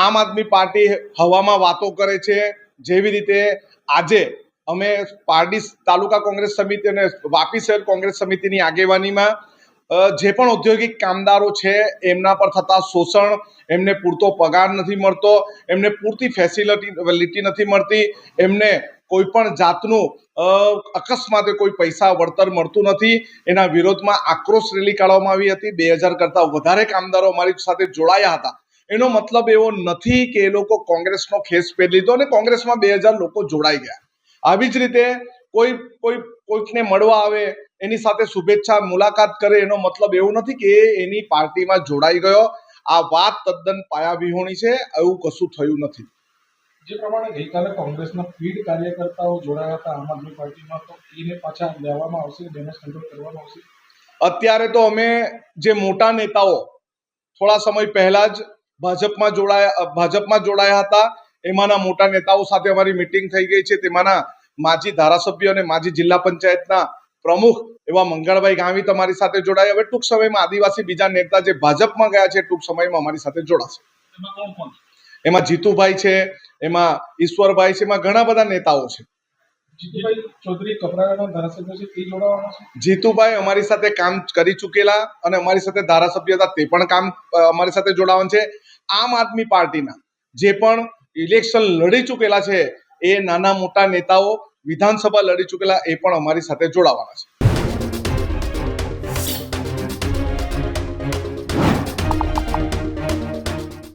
આમ આદમી પાર્ટી હવામાં વાતો કરે છે. જેવી રીતે આજે અમે પારડી તાલુકા કોંગ્રેસ સમિતિ અને વાપી શહેર કોંગ્રેસ સમિતિની આગેવાનીમાં જે પણ ઔદ્યોગિક કામદારો છે, એમના પર થતા શોષણ, એમને પૂરતો પગાર નથી મળતો, એમને પૂરતી ફેસિલિટી નથી મળતી, એમને કોઈ પણ જાતનું અકસ્માતે કોઈ પૈસા વળતર મળતું નથી. એના વિરોધમાં આક્રોશ રેલી કાઢવામાં આવી હતી. બે હજાર કરતાં વધારે કામદારો અમારી સાથે જોડાયા હતા. એનો મતલબ એવો નથી કે એ લોકો કોંગ્રેસનો ખેસ પહેરી લીધો અને કોંગ્રેસમાં બે હજાર લોકો જોડાઈ ગયા. આવી જ રીતે કોઈ કોઈ કોઈકને મળવા આવે એની સાથે શુભેચ્છા મુલાકાત કરે એનો મતલબ એવું નથી કે એ એની પાર્ટીમાં જોડાઈ ગયો. આ વાત તદ્દન પાયાવિહોણી છે એવું કશું થયું નથી. જે પ્રમાણે ગઈકાલે કોંગ્રેસના પીઢ કાર્યકર્તાઓ જોડાયા હતા આમ આદમી પાર્ટીમાં તો એને પાછા લેવામાં આવશે ડેમેજ કંટ્રોલ કરવામાં આવશે? અત્યારે તો અમે જે મોટા નેતાઓ થોડા સમય પહેલા જ ભાજપમાં જોડાયા ભાજપમાં જોડાયા હતા. એમાંના મોટા નેતાઓ સાથે અમારી મિટિંગ થઈ ગઈ છે. તેમાંના માજી ધારાસભ્ય અને માજી જિલ્લા પંચાયતના પ્રમુખ એવા મંગળભાઈ ગામી તમારી સાથે જોડાયા. હવે ટૂંક સમયમાં આદિવાસી બીજા નેતા જે ભાજપમાં ગયા છે ટૂંક સમયમાં અમારી સાથે જોડાશે. એમાં જીતુભાઈ છે એમાં ઈશ્વરભાઈ છે એમાં ઘણા બધા નેતાઓ છે. જીતુભાઈ અમારી સાથે કામ કરી ચૂકેલા અને અમારી સાથે ધારાસભ્ય હતા, તે પણ કામ અમારી સાથે જોડાવાનું છે. આમ આદમી પાર્ટીના જે પણ ઇલેક્શન લડી ચૂકેલા છે, એ નાના મોટા નેતાઓ વિધાનસભા લડી ચૂકેલા, એ પણ અમારી સાથે જોડાવાના છે.